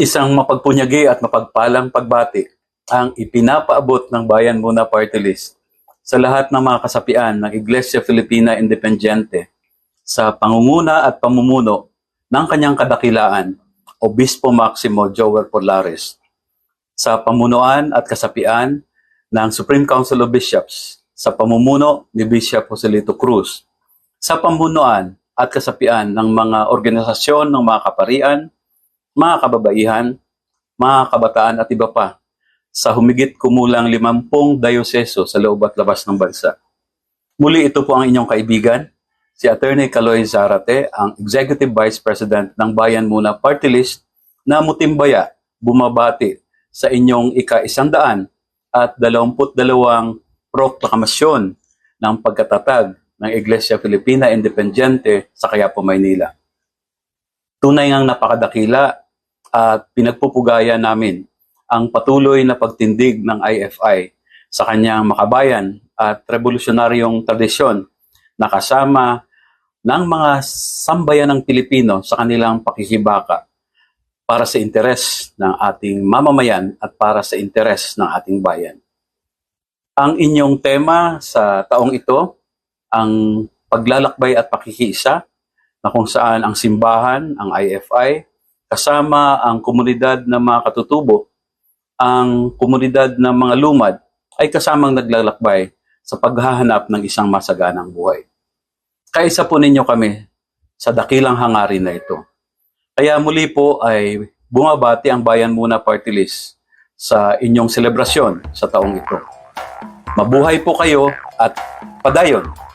Isang mapagpunyagi at mapagpalang pagbati ang ipinapaabot ng Bayan Muna Party List sa lahat ng mga kasapian ng Iglesia Filipina Independiente sa pangunguna at pamumuno ng kanyang kadakilaan, Obispo Maximo Joel Polares, sa pamunuan at kasapian ng Supreme Council of Bishops sa pamumuno ni Bishop Joselito Cruz, sa pamunuan at kasapian ng mga organisasyon ng mga kaparian, mga kababaihan, mga kabataan at iba pa sa humigit kumulang limampung dayoseso sa loob at labas ng bansa. Muli ito po ang inyong kaibigan, si Attorney Caloy Zarate, ang Executive Vice President ng Bayan Muna Party List na mutimbaya bumabati sa inyong ika-isandaan at dalawamput dalawang proklamasyon ng pagkatatag ng Iglesia Filipina Independiente sa Quiapo, Maynila. Tunay ngang napakadakila at pinagpupugaya namin ang patuloy na pagtindig ng IFI sa kanyang makabayan at revolusyonaryong tradisyon na kasama ng mga sambayan ng Pilipino sa kanilang pakikibaka para sa interes ng ating mamamayan at para sa interes ng ating bayan. Ang inyong tema sa taong ito, ang paglalakbay at pakikiisa na kung saan ang simbahan, ang IFI, kasama ang komunidad ng mga katutubo, ang komunidad ng mga lumad ay kasamang naglalakbay sa paghahanap ng isang masaganang buhay. Kaisa po ninyo kami sa dakilang hangarin na ito. Kaya muli po ay bumabati ang Bayan Muna Party List sa inyong selebrasyon sa taong ito. Mabuhay po kayo at padayon!